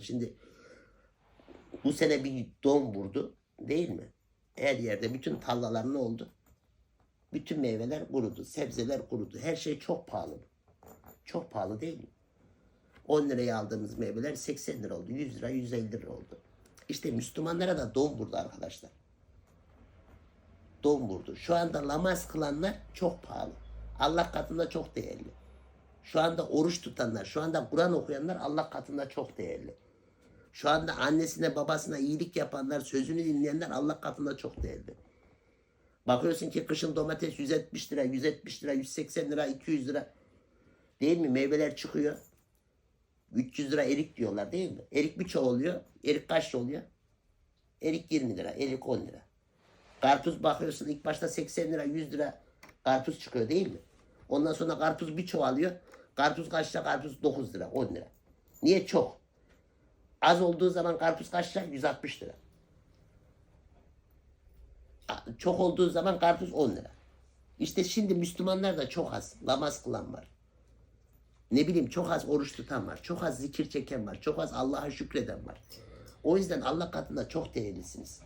Şimdi bu sene bir don vurdu değil mi? Her yerde bütün tarlalar ne oldu? Bütün meyveler kurudu, sebzeler kurudu. Her şey çok pahalı. Çok pahalı değil mi? 10 liraya aldığımız meyveler 80 lira oldu. 100 lira, 150 lira oldu. İşte Müslümanlara da don vurdu arkadaşlar. Don vurdu. Şu anda namaz kılanlar çok pahalı. Allah katında çok değerli. Şu anda oruç tutanlar, şu anda Kur'an okuyanlar Allah katında çok değerli. Şu anda annesine babasına iyilik yapanlar, sözünü dinleyenler Allah katında çok değerli. Bakıyorsun ki kışın domates 170 lira, 170 lira, 180 lira, 200 lira. Değil mi? Meyveler çıkıyor. 300 lira erik diyorlar değil mi? Erik bir oluyor. Erik kaç oluyor? Erik 20 lira, erik 10 lira. Karpuz bakıyorsun ilk başta 80 lira, 100 lira karpuz çıkıyor değil mi? Ondan sonra karpuz bir çoğalıyor. Karpuz kaç lira? Karpuz 9 lira, 10 lira. Niye çok? Az olduğu zaman karpuz kaç lira? 160 lira. Çok olduğu zaman karpuz 10 lira. İşte şimdi Müslümanlar da çok az namaz kılan var. Ne bileyim çok az oruç tutan var. Çok az zikir çeken var. Çok az Allah'a şükreden var. O yüzden Allah katında çok değerlisiniz.